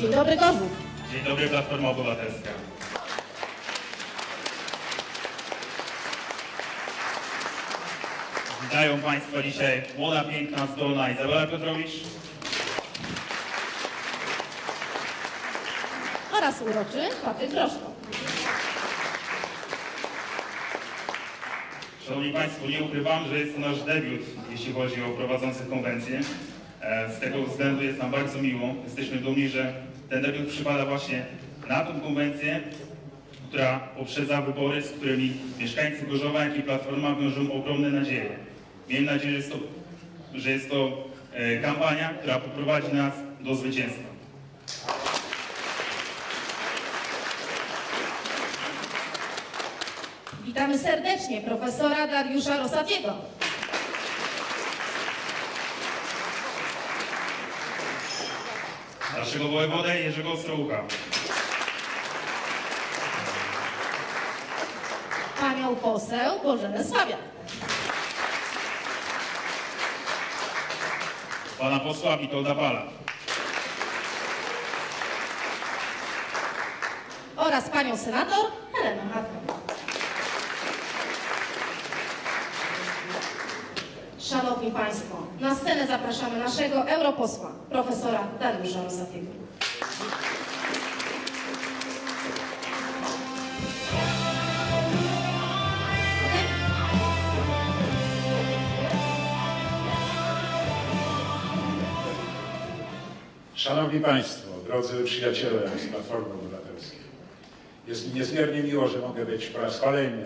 Dzień dobry Gorzów. Dzień dobry, Platforma Obywatelska. Witają Państwa dzisiaj młoda, piękna, zdolna Izabela Piotrowicz, Oraz uroczy Patryk Groszko. Szanowni Państwo, nie ukrywam, że jest to nasz debiut, jeśli chodzi o prowadzących konwencję. E, Z tego względu jest nam bardzo miło. Jesteśmy dumni, że ten debiut przypada właśnie na tą konwencję, która poprzedza wybory, z którymi mieszkańcy Gorzowa, jak i Platforma wiążą ogromne nadzieje. Miejmy nadzieję, że jest to, że jest to e, kampania, która poprowadzi nas do zwycięstwa. Witamy serdecznie profesora Dariusza Rosatiego. Naszego wojewodę Jerzego Ostrołucha. Panią poseł Bożenę Sławiak. Pana posła Witolda Pala. Oraz panią senator Helenę Hartmann. Szanowni Państwo, na scenę zapraszamy naszego europosła, profesora Dariusza Rosatiego. Szanowni Państwo, drodzy przyjaciele z Platformy Obywatelskiej, jest mi niezmiernie miło, że mogę być po raz kolejny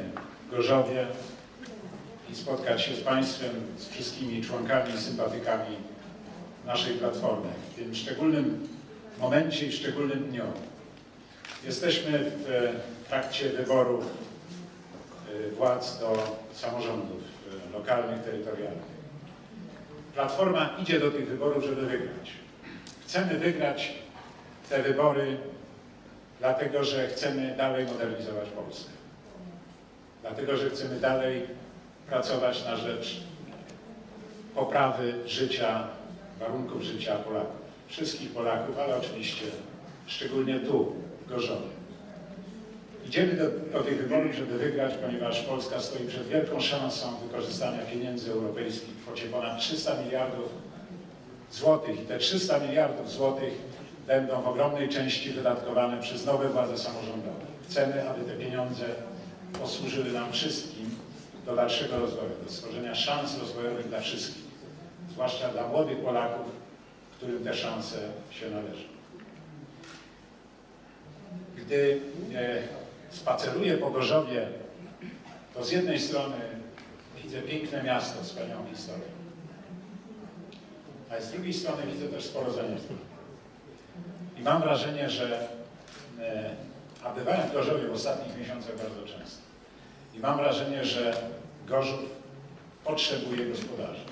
w Gorzowie i spotkać się z Państwem, z wszystkimi członkami sympatykami naszej Platformy w tym szczególnym momencie i szczególnym dniu. Jesteśmy w e, trakcie wyborów e, władz do samorządów e, lokalnych, terytorialnych. Platforma idzie do tych wyborów, żeby wygrać. Chcemy wygrać te wybory, dlatego że chcemy dalej modernizować Polskę. Dlatego, że chcemy dalej pracować na rzecz poprawy życia, warunków życia Polaków. Wszystkich Polaków, ale oczywiście szczególnie tu, w Gorzowie. Idziemy do, do tych wyborów, żeby wygrać, ponieważ Polska stoi przed wielką szansą wykorzystania pieniędzy europejskich w kwocie ponad 300 miliardów złotych i te 300 miliardów złotych będą w ogromnej części wydatkowane przez nowe władze samorządowe. Chcemy, aby te pieniądze posłużyły nam wszystkim do dalszego rozwoju, do stworzenia szans rozwojowych dla wszystkich, zwłaszcza dla młodych Polaków, którym te szanse się należą. Gdy e, spaceruję po Gorzowie, to z jednej strony widzę piękne miasto, wspaniałą historię a z drugiej strony widzę też sporo zaniedbań. I mam wrażenie, że e, a bywałem w Gorzowie w ostatnich miesiącach bardzo często. I mam wrażenie, że Gorzów potrzebuje gospodarza.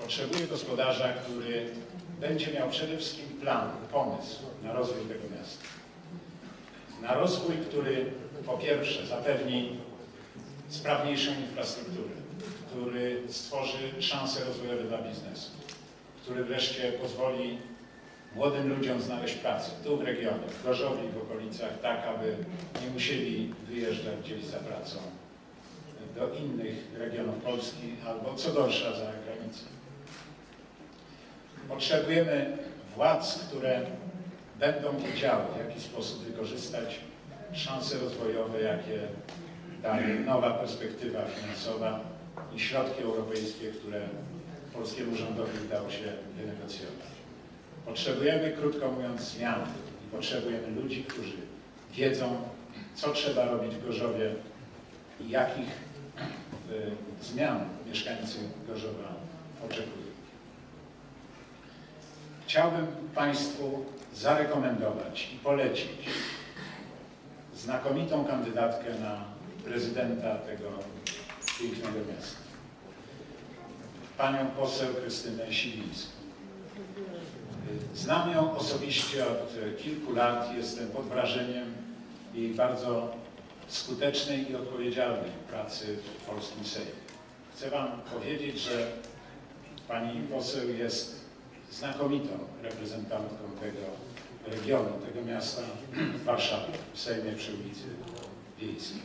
Potrzebuje gospodarza, który będzie miał przede wszystkim plan, pomysł na rozwój tego miasta. Na rozwój, który po pierwsze zapewni sprawniejszą infrastrukturę, który stworzy szanse rozwojowe dla biznesu, który wreszcie pozwoli młodym ludziom znaleźć pracę tu w regionie, w Gorzowie i w okolicach, tak aby nie musieli wyjeżdżać gdzieś za pracą do innych regionów Polski albo co gorsza za granicę. Potrzebujemy władz, które będą wiedziały, w jaki sposób wykorzystać szanse rozwojowe, jakie daje nowa perspektywa finansowa i środki europejskie, które polskiemu rządowi udało się wynegocjować. Potrzebujemy, krótko mówiąc, zmian potrzebujemy ludzi, którzy wiedzą, co trzeba robić w Gorzowie i jakich y, zmian mieszkańcy Gorzowa oczekują. Chciałbym Państwu zarekomendować i polecić znakomitą kandydatkę na prezydenta tego pięknego miasta panią poseł Krystynę Siwińską. Znam ją osobiście od kilku lat, jestem pod wrażeniem jej bardzo skutecznej i odpowiedzialnej pracy w polskim Sejmie. Chcę Wam powiedzieć, że pani poseł jest znakomitą reprezentantką tego regionu tego miasta w Warszawie, w Sejmie przy ulicy Wiejskiej.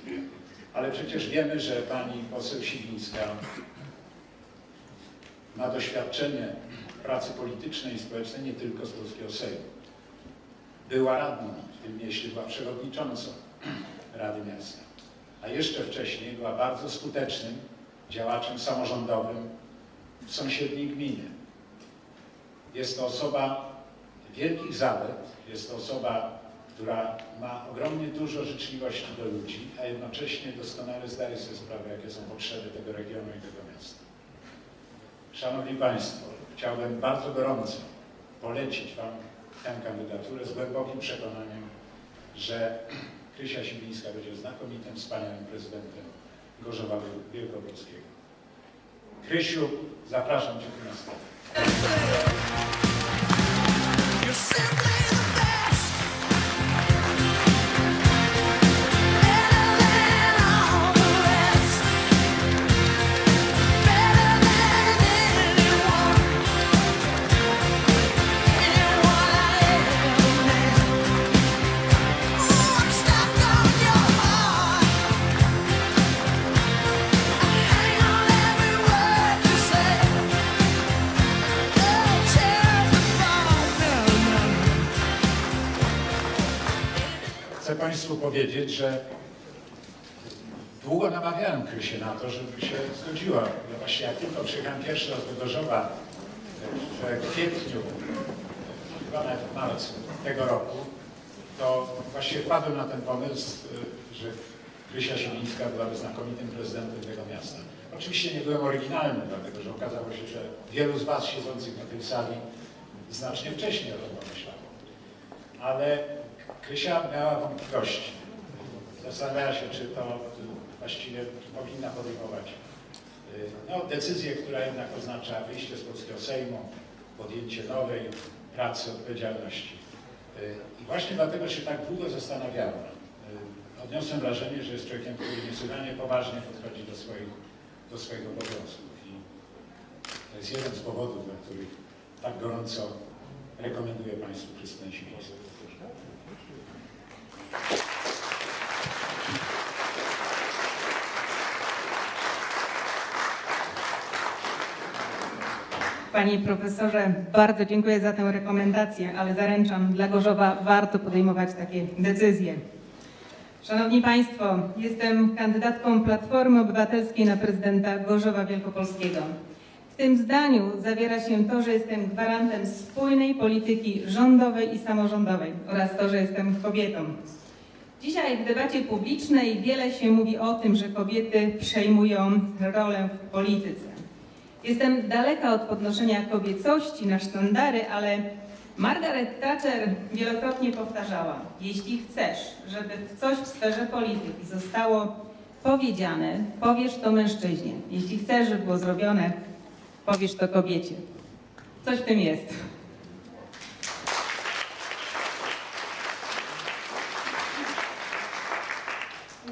Ale przecież wiemy, że pani poseł Siwińska ma doświadczenie pracy politycznej i społecznej nie tylko z polskiego Sejmu. Była radną w tym mieście, była przewodniczącą Rady Miasta. A jeszcze wcześniej była bardzo skutecznym działaczem samorządowym w sąsiedniej gminie. Jest to osoba wielkich zalet, jest to osoba, która ma ogromnie dużo życzliwości do ludzi, a jednocześnie doskonale zdaje sobie sprawę, jakie są potrzeby tego regionu i tego miasta. Szanowni Państwo, chciałbym bardzo gorąco polecić Wam tę kandydaturę z głębokim przekonaniem, że Krysia Siwińska będzie znakomitym, wspaniałym prezydentem Gorzowa Wielkopolskiego. Krysiu, zapraszam Cię tu na powiedzieć, że długo namawiałem Krysię na to, żeby się zgodziła. Ja właśnie jak tylko przyjechałem pierwszy raz do Gorzowa w kwietniu, chyba nawet w marcu tego roku, to właśnie wpadłem na ten pomysł, że Krysia Siemińska byłaby znakomitym prezydentem tego miasta. Oczywiście nie byłem oryginalny, dlatego że okazało się, że wielu z Was siedzących na tej sali znacznie wcześniej o tym pomyślało ale Krysia miała wątpliwości. Zastanawiała się, czy to właściwie powinna podejmować y, no, decyzję, która jednak oznacza wyjście z polskiego Sejmu, podjęcie nowej pracy, odpowiedzialności. Y, I właśnie dlatego się tak długo zastanawiała. Y, Odniosłem wrażenie, że jest człowiekiem, który niesłychanie poważnie podchodzi do swoich, do swoich obowiązków. I to jest jeden z powodów, dla których tak gorąco rekomenduję Państwu Krystynę Siwińską. Panie profesorze, bardzo dziękuję za tę rekomendację, ale zaręczam, dla Gorzowa warto podejmować takie decyzje. Szanowni Państwo, jestem kandydatką Platformy Obywatelskiej na prezydenta Gorzowa Wielkopolskiego. W tym zdaniu zawiera się to, że jestem gwarantem spójnej polityki rządowej i samorządowej oraz to, że jestem kobietą. Dzisiaj w debacie publicznej wiele się mówi o tym, że kobiety przejmują rolę w polityce. Jestem daleka od podnoszenia kobiecości na sztandary, ale Margaret Thatcher wielokrotnie powtarzała: Jeśli chcesz, żeby coś w sferze polityki zostało powiedziane, powiesz to mężczyźnie. Jeśli chcesz, żeby było zrobione, powiesz to kobiecie. Coś w tym jest.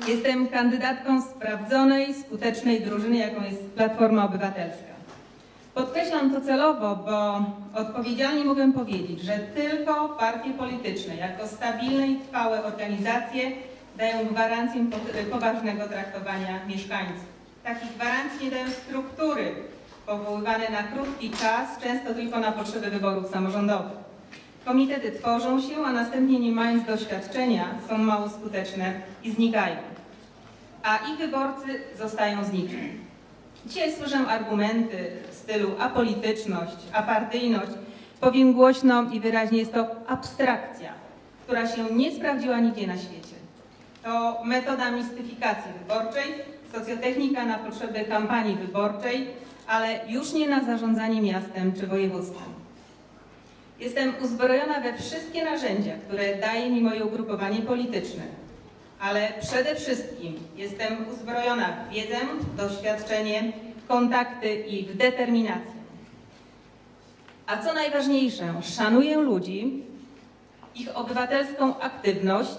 Jestem kandydatką sprawdzonej, skutecznej drużyny, jaką jest Platforma Obywatelska. Podkreślam to celowo, bo odpowiedzialnie mogę powiedzieć, że tylko partie polityczne jako stabilne i trwałe organizacje dają gwarancję po- poważnego traktowania mieszkańców. Takich gwarancji nie dają struktury powoływane na krótki czas, często tylko na potrzeby wyborów samorządowych. Komitety tworzą się, a następnie nie mając doświadczenia są mało skuteczne i znikają. A ich wyborcy zostają z niczym. Dzisiaj słyszę argumenty w stylu apolityczność, apartyjność. Powiem głośno i wyraźnie, jest to abstrakcja, która się nie sprawdziła nigdzie na świecie. To metoda mistyfikacji wyborczej, socjotechnika na potrzeby kampanii wyborczej, ale już nie na zarządzanie miastem czy województwem. Jestem uzbrojona we wszystkie narzędzia, które daje mi moje ugrupowanie polityczne, ale przede wszystkim jestem uzbrojona w wiedzę, doświadczenie, kontakty i w determinację. A co najważniejsze, szanuję ludzi, ich obywatelską aktywność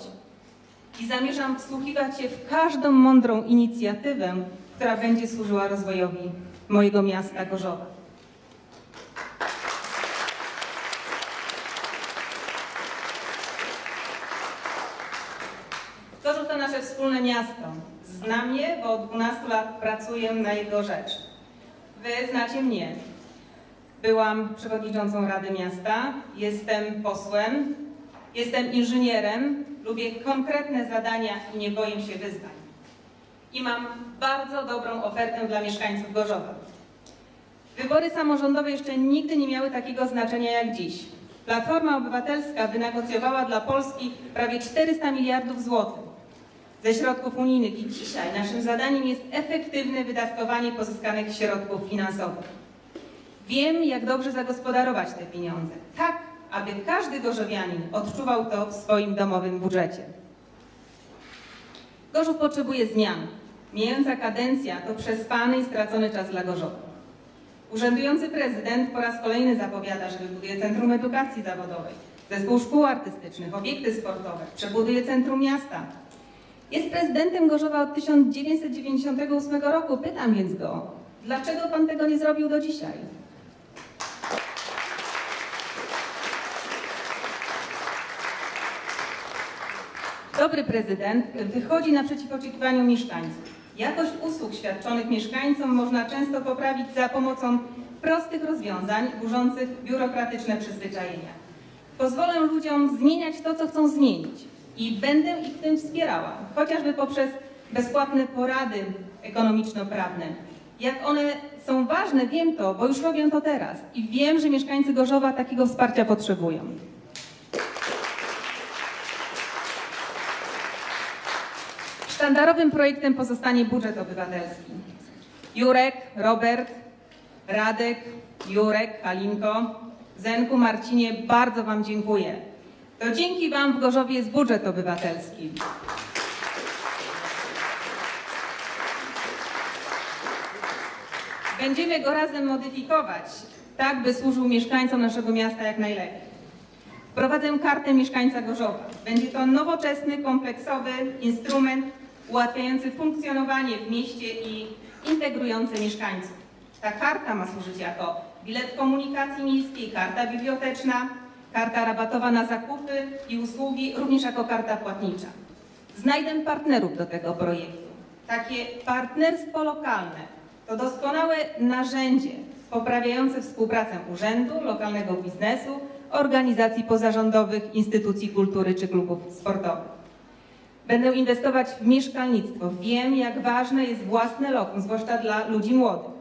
i zamierzam wsłuchiwać się w każdą mądrą inicjatywę, która będzie służyła rozwojowi mojego miasta Gorzowa. Miasto. Zna mnie, bo od 12 lat pracuję na jego rzecz. Wy znacie mnie. Byłam przewodniczącą Rady Miasta, jestem posłem, jestem inżynierem, lubię konkretne zadania i nie boję się wyzwań. I mam bardzo dobrą ofertę dla mieszkańców Gorzowa. Wybory samorządowe jeszcze nigdy nie miały takiego znaczenia jak dziś. Platforma Obywatelska wynegocjowała dla Polski prawie 400 miliardów złotych ze środków unijnych i dzisiaj naszym zadaniem jest efektywne wydatkowanie pozyskanych środków finansowych. Wiem, jak dobrze zagospodarować te pieniądze, tak, aby każdy gorzowianin odczuwał to w swoim domowym budżecie. Gorzów potrzebuje zmian. Mijająca kadencja to przespany i stracony czas dla Gorzowa. Urzędujący prezydent po raz kolejny zapowiada, że wybuduje Centrum Edukacji Zawodowej, zespół szkół artystycznych, obiekty sportowe, przebuduje centrum miasta. Jest prezydentem Gorzowa od 1998 roku. Pytam więc go, dlaczego pan tego nie zrobił do dzisiaj? Dobry prezydent wychodzi naprzeciw oczekiwaniom mieszkańców. Jakość usług świadczonych mieszkańcom można często poprawić za pomocą prostych rozwiązań burzących biurokratyczne przyzwyczajenia. Pozwolę ludziom zmieniać to, co chcą zmienić i będę ich w tym wspierała, chociażby poprzez bezpłatne porady ekonomiczno-prawne. Jak one są ważne, wiem to, bo już robię to teraz i wiem, że mieszkańcy Gorzowa takiego wsparcia potrzebują. Sztandarowym projektem pozostanie budżet obywatelski. Jurek, Robert, Radek, Jurek, Halinko, Zenku, Marcinie, bardzo Wam dziękuję. To dzięki Wam w Gorzowie jest budżet obywatelski. Będziemy go razem modyfikować, tak by służył mieszkańcom naszego miasta jak najlepiej. Wprowadzę kartę mieszkańca Gorzowa. Będzie to nowoczesny, kompleksowy instrument ułatwiający funkcjonowanie w mieście i integrujący mieszkańców. Ta karta ma służyć jako bilet komunikacji miejskiej, karta biblioteczna, karta rabatowa na zakupy i usługi, również jako karta płatnicza. Znajdę partnerów do tego projektu. Takie partnerstwo lokalne to doskonałe narzędzie poprawiające współpracę urzędu, lokalnego biznesu, organizacji pozarządowych, instytucji kultury czy klubów sportowych. Będę inwestować w mieszkalnictwo. Wiem, jak ważne jest własne lokum, zwłaszcza dla ludzi młodych.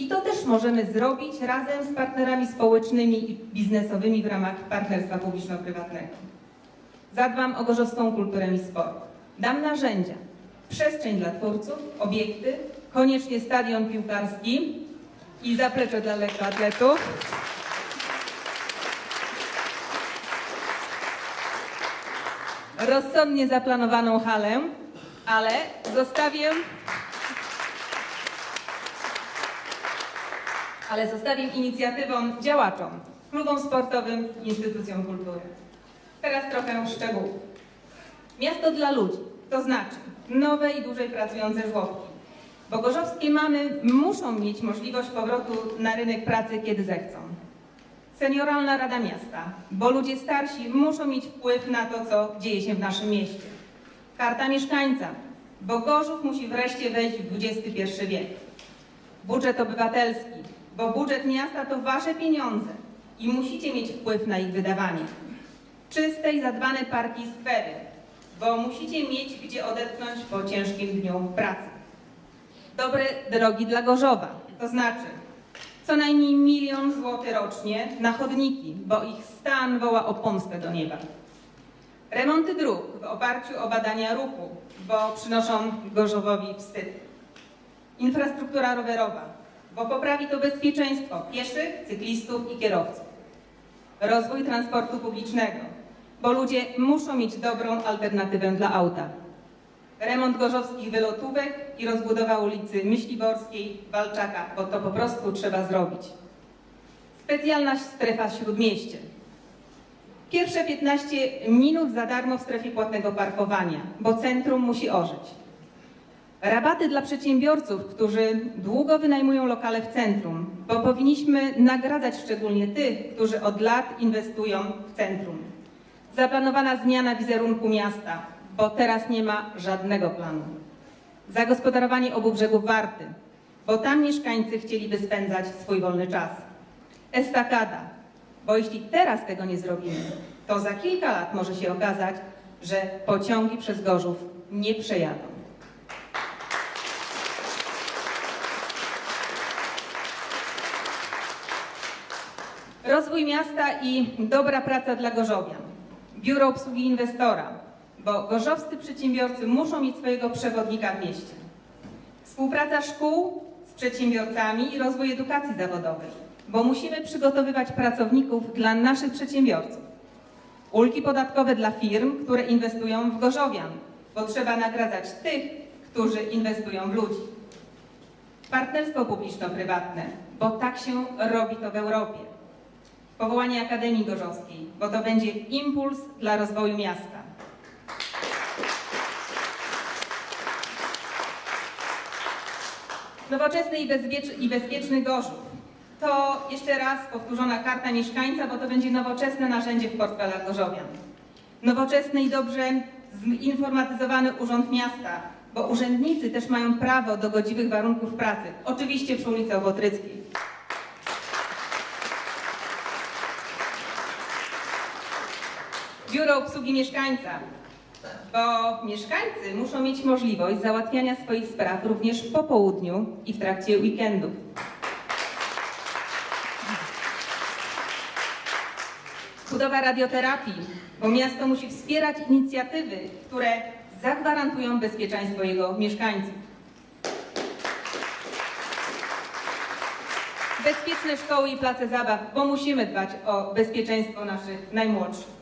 I to też możemy zrobić razem z partnerami społecznymi i biznesowymi w ramach partnerstwa publiczno-prywatnego. Zadbam o gorzowską kulturę i sport. Dam narzędzia, przestrzeń dla twórców, obiekty, koniecznie stadion piłkarski i zaplecze dla lekkoatletów. Rozsądnie zaplanowaną halę, ale zostawię ale zostawię inicjatywą działaczom, klubom sportowym, instytucjom kultury. Teraz trochę szczegółów. Miasto dla ludzi, to znaczy nowe i dłużej pracujące żłobki. Bo gorzowskie mamy muszą mieć możliwość powrotu na rynek pracy, kiedy zechcą. Senioralna Rada Miasta, bo ludzie starsi muszą mieć wpływ na to, co dzieje się w naszym mieście. Karta mieszkańca, bo Gorzów musi wreszcie wejść w XXI wiek. Budżet obywatelski, bo budżet miasta to wasze pieniądze i musicie mieć wpływ na ich wydawanie. Czyste i zadbane parki i skwery, bo musicie mieć gdzie odetchnąć po ciężkim dniu pracy. Dobre drogi dla Gorzowa, to znaczy co najmniej milion złotych rocznie na chodniki, bo ich stan woła o pomstę do nieba. Remonty dróg w oparciu o badania ruchu, bo przynoszą Gorzowowi wstyd. Infrastruktura rowerowa, bo poprawi to bezpieczeństwo pieszych, cyklistów i kierowców. Rozwój transportu publicznego, bo ludzie muszą mieć dobrą alternatywę dla auta. Remont gorzowskich wylotówek i rozbudowa ulicy Myśliborskiej, Walczaka, bo to po prostu trzeba zrobić. Specjalna strefa Śródmieście. Pierwsze 15 minut za darmo w strefie płatnego parkowania, bo centrum musi ożyć. Rabaty dla przedsiębiorców, którzy długo wynajmują lokale w centrum, bo powinniśmy nagradzać szczególnie tych, którzy od lat inwestują w centrum. Zaplanowana zmiana wizerunku miasta, bo teraz nie ma żadnego planu. Zagospodarowanie obu brzegów Warty, bo tam mieszkańcy chcieliby spędzać swój wolny czas. Estakada, bo jeśli teraz tego nie zrobimy, to za kilka lat może się okazać, że pociągi przez Gorzów nie przejadą. Rozwój miasta i dobra praca dla Gorzowian. Biuro obsługi inwestora, bo gorzowscy przedsiębiorcy muszą mieć swojego przewodnika w mieście. Współpraca szkół z przedsiębiorcami i rozwój edukacji zawodowej, bo musimy przygotowywać pracowników dla naszych przedsiębiorców. Ulgi podatkowe dla firm, które inwestują w Gorzowian, bo trzeba nagradzać tych, którzy inwestują w ludzi. Partnerstwo publiczno-prywatne, bo tak się robi to w Europie. Powołanie Akademii Gorzowskiej, bo to będzie impuls dla rozwoju miasta. Nowoczesny i, i bezpieczny Gorzów. To jeszcze raz powtórzona karta mieszkańca, bo to będzie nowoczesne narzędzie w portfelach Gorzowian. Nowoczesny i dobrze zinformatyzowany urząd miasta, bo urzędnicy też mają prawo do godziwych warunków pracy. Oczywiście przy ulicy Ochotryckiej. Biuro obsługi mieszkańca, bo mieszkańcy muszą mieć możliwość załatwiania swoich spraw również po południu i w trakcie weekendów. Budowa radioterapii, bo miasto musi wspierać inicjatywy, które zagwarantują bezpieczeństwo jego mieszkańców. Bezpieczne szkoły i place zabaw, bo musimy dbać o bezpieczeństwo naszych najmłodszych.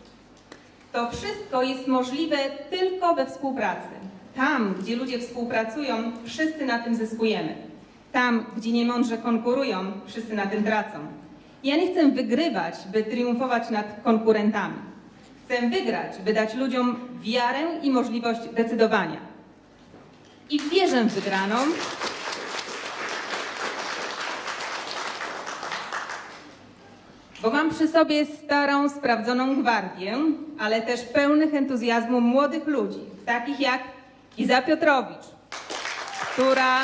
To wszystko jest możliwe tylko we współpracy. Tam, gdzie ludzie współpracują, wszyscy na tym zyskujemy. Tam, gdzie niemądrze konkurują, wszyscy na tym tracą. Ja nie chcę wygrywać, by triumfować nad konkurentami. Chcę wygrać, by dać ludziom wiarę i możliwość decydowania. I wierzę w wygraną. Bo mam przy sobie starą, sprawdzoną gwardię, ale też pełnych entuzjazmu młodych ludzi, takich jak Iza Piotrowicz, która,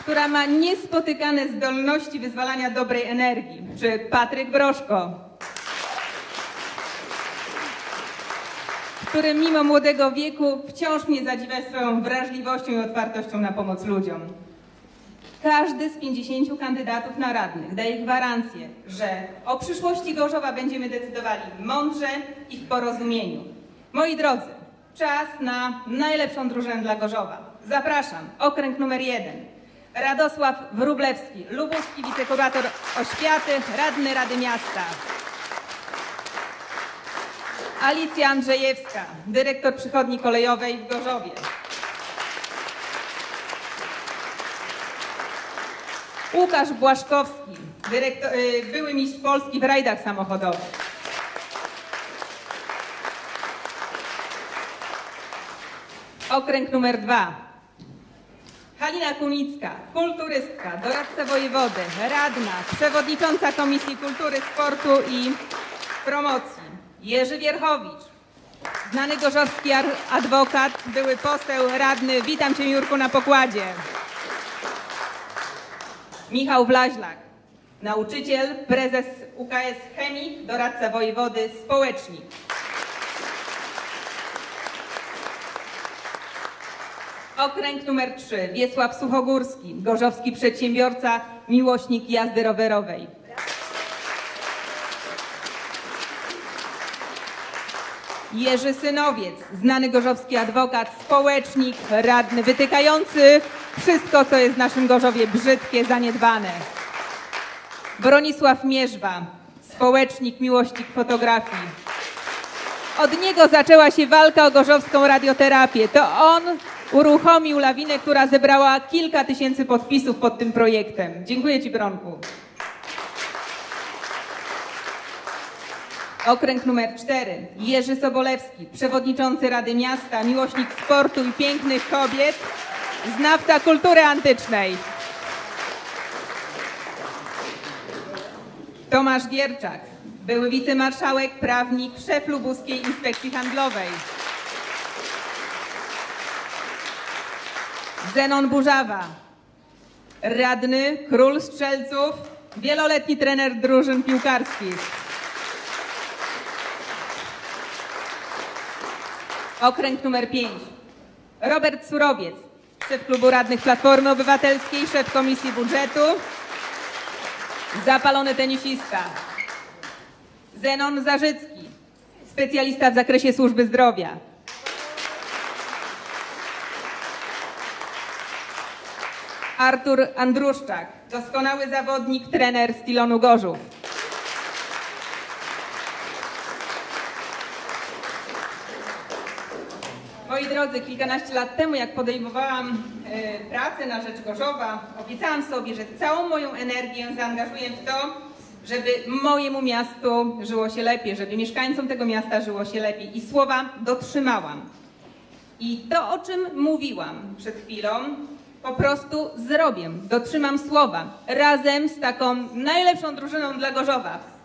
która ma niespotykane zdolności wyzwalania dobrej energii, czy Patryk Broszko, który mimo młodego wieku wciąż mnie zadziwia swoją wrażliwością i otwartością na pomoc ludziom. Każdy z 50 kandydatów na radnych daje gwarancję, że o przyszłości Gorzowa będziemy decydowali mądrze i w porozumieniu. Moi drodzy, czas na najlepszą drużynę dla Gorzowa. Zapraszam, okręg numer jeden. Radosław Wróblewski, lubuski wicekurator oświaty, radny Rady Miasta. Alicja Andrzejewska, dyrektor przychodni kolejowej w Gorzowie. Łukasz Błaszkowski, dyrektor, y, były mistrz Polski w rajdach samochodowych. Okręg numer dwa. Halina Kunicka, kulturystka, doradca wojewody, radna, przewodnicząca Komisji Kultury, Sportu i Promocji. Jerzy Wierchowicz, znany gorzowski adwokat, były poseł, radny. Witam Cię Jurku na pokładzie. Michał Wlaźlak, nauczyciel, prezes UKS Chemik, doradca wojewody, społecznik. Okręg numer 3, Wiesław Suchogórski, gorzowski przedsiębiorca, miłośnik jazdy rowerowej. Jerzy Synowiec, znany gorzowski adwokat, społecznik, radny, wytykający wszystko, co jest w naszym Gorzowie brzydkie, zaniedbane. Bronisław Mierzwa, społecznik, miłośnik fotografii. Od niego zaczęła się walka o gorzowską radioterapię. To on uruchomił lawinę, która zebrała kilka tysięcy podpisów pod tym projektem. Dziękuję Ci, Bronku. Okręg numer 4. Jerzy Sobolewski, przewodniczący Rady Miasta, miłośnik sportu i pięknych kobiet, znawca kultury antycznej. Tomasz Gierczak, były wicemarszałek, prawnik, szef Lubuskiej Inspekcji Handlowej. Zenon Burzawa, radny, król strzelców, wieloletni trener drużyn piłkarskich. Okręg numer 5. Robert Surowiec, szef klubu radnych Platformy Obywatelskiej, szef komisji budżetu, zapalony tenisista. Zenon Zarzycki, specjalista w zakresie służby zdrowia. Artur Andruszczak, doskonały zawodnik, trener z Tilonu Gorzów. Moi drodzy, kilkanaście lat temu, jak podejmowałam e, pracę na rzecz Gorzowa, obiecałam sobie, że całą moją energię zaangażuję w to, żeby mojemu miastu żyło się lepiej, żeby mieszkańcom tego miasta żyło się lepiej. I słowa dotrzymałam. I to, o czym mówiłam przed chwilą, po prostu zrobię. Dotrzymam słowa. Razem z taką najlepszą drużyną dla Gorzowa.